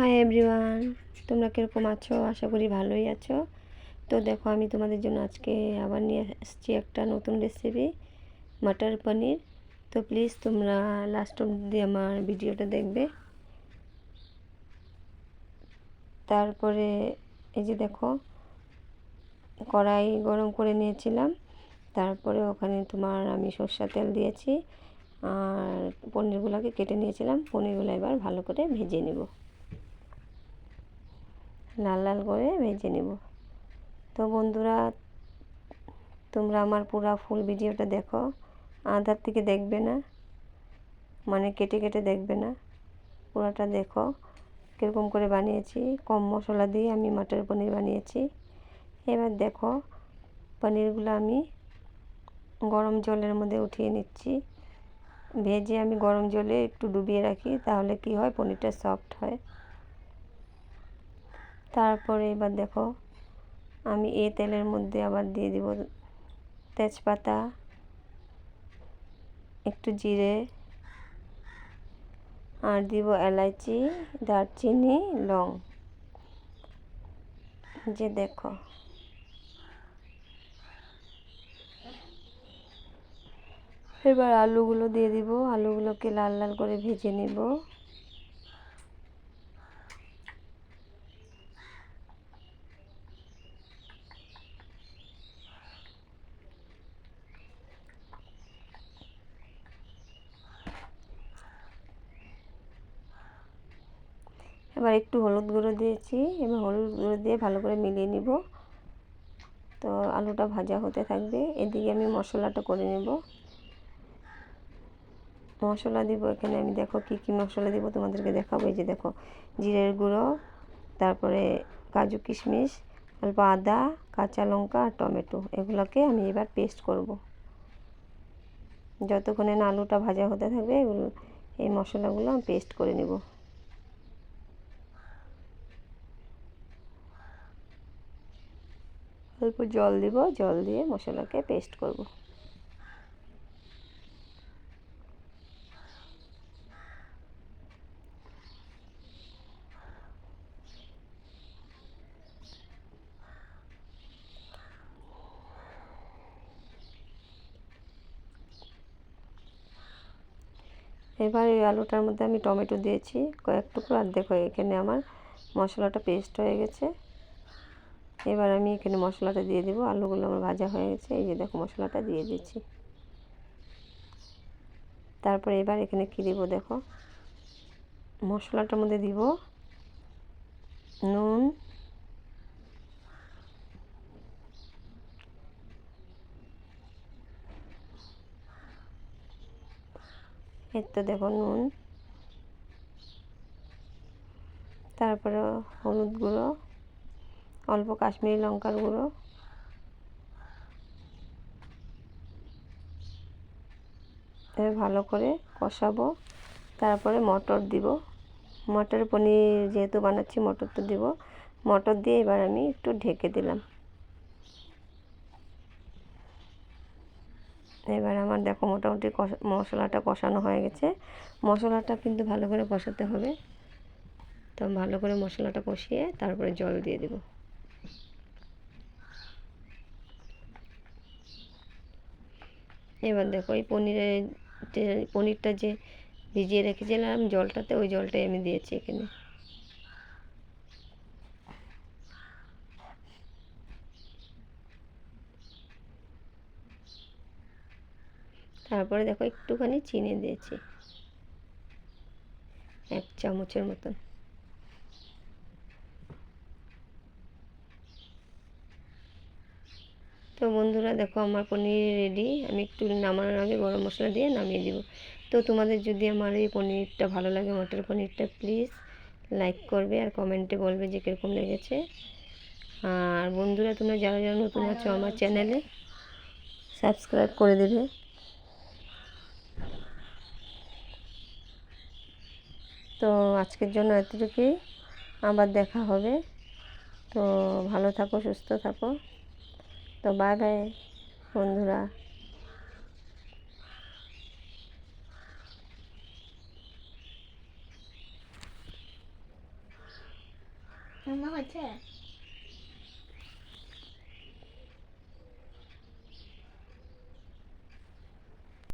Hi everyone তোমরা কীরকম আছো? আশা করি ভালোই আছো। তো দেখো, আমি তোমাদের জন্য আজকে আবার নিয়ে এসেছি একটা নতুন রেসিপি মাটার পনির। তো প্লিজ তোমরা লাস্ট অবধি আমার ভিডিওটা দেখবে। তারপরে এই যে দেখো, কড়াই গরম করে নিয়েছিলাম। তারপরে ওখানে তোমার আমি সর্ষা তেল দিয়েছি। আর পনিরগুলোকে কেটে নিয়েছিলাম। পনিরগুলো এবার ভালো করে ভেজে নেব। লাল লাল করে ভেজে নেব। তো বন্ধুরা, তোমরা আমার পুরা ফুল ভিডিওটা দেখো। আধার থেকে দেখবে না মানে কেটে কেটে দেখবে না। পুরাটা দেখো, কীরকম করে বানিয়েছি। কম মশলা দিয়ে আমি মটর পনির বানিয়েছি। এবার দেখো, পনিরগুলো আমি গরম জলের মধ্যে উঠিয়ে নিচ্ছি। ভেজে আমি গরম জলে একটু ডুবিয়ে রাখি, তাহলে কি হয়? পনিরটা সফট হয়। তারপরে এবার দেখো, আমি এ তেলের মধ্যে আবার দিয়ে দিব তেজপাতা, একটু জিরে, আর দিব এলাচি দারচিনি, লং। যে দেখো। এবার আলুগুলো দিয়ে দিব, আলুগুলোকে লাল লাল করে ভেজে নিব। এবার একটু হলুদ গুঁড়ো দিয়েছি, এবার হলুদ গুঁড়ো দিয়ে ভালো করে মিলিয়ে নিব। তো আলুটা ভাজা হতে থাকবে, এদিকে আমি মশলাটা করে নেব। মশলা দিব এখানে, আমি দেখো কি কি মশলা দিব তোমাদেরকে দেখাবো। এই যে দেখো, জিরের গুঁড়ো, তারপরে কাজু কিশমিশ, অল্প আদা, কাঁচা লঙ্কা আর টমেটো, এগুলোকে আমি এবার পেস্ট করব। যতক্ষণে না আলুটা ভাজা হতে থাকবে, এগুলো, এই মশলাগুলো আমি পেস্ট করে নেব। অল্প জল দিব, জল দিয়ে মশলাকে পেস্ট করব। এবার এই আলুটার মধ্যে আমি টমেটো দিয়েছি, কয়েক টুকরো আর দেখো এখানে আমার মশলাটা পেস্ট হয়ে গেছে। এবার আমি এখানে মশলাটা দিয়ে দেবো। আলুগুলো আমার ভাজা হয়ে গেছে। এই যে দেখো মশলাটা দিয়ে দিচ্ছি। তারপরে এবার এখানে কী দেবো দেখো? মশলাটার মধ্যে দিব নুন এর তো দেখো নুন, তারপরে হলুদ গুঁড়ো অল্প কাশ্মীরি লঙ্কার গুঁড়ো। ভালো করে কষাবো। তারপরে মটর দিব। মটর পনির যেহেতু বানাচ্ছি, মটর তো দিব। মটর দিয়ে এবার আমি একটু ঢেকে দিলাম। এবার আমার দেখো মোটামুটি মশলাটা কষানো হয়ে গেছে। মশলাটা কিন্তু ভালো করে কষাতে হবে। তো ভালো করে মশলাটা কষিয়ে তারপরে জল দিয়ে দেব। এবার দেখো এই পনিরের পনিরটা যে ভিজিয়ে রেখেছিলাম, জলটাতে ওই জলটাই আমি দিয়েছি এখানে। তারপরে দেখো একটুখানি চিনি দিয়েছি, এক চামচের মতন। তো বন্ধুরা দেখো, আমার পনির রেডি আমি একটু নামানোর আগে গরম মশলা দিয়ে নামিয়ে দেবো। তো তোমাদের যদি আমার এই পনিরটা ভালো লাগে, মটর পনিরটা প্লিজ লাইক করবে আর কমেন্টে বলবে যে কীরকম লেগেছে। আর বন্ধুরা, তোমরা যারা যারা নতুন আছো আমার চ্যানেলে সাবস্ক্রাইব করে দেবে। তো আজকের জন্য এতটুকুই। আবার দেখা হবে। তো ভালো থাকো, সুস্থ থাকো। তো বাই বাই বন্ধুরা। হচ্ছে?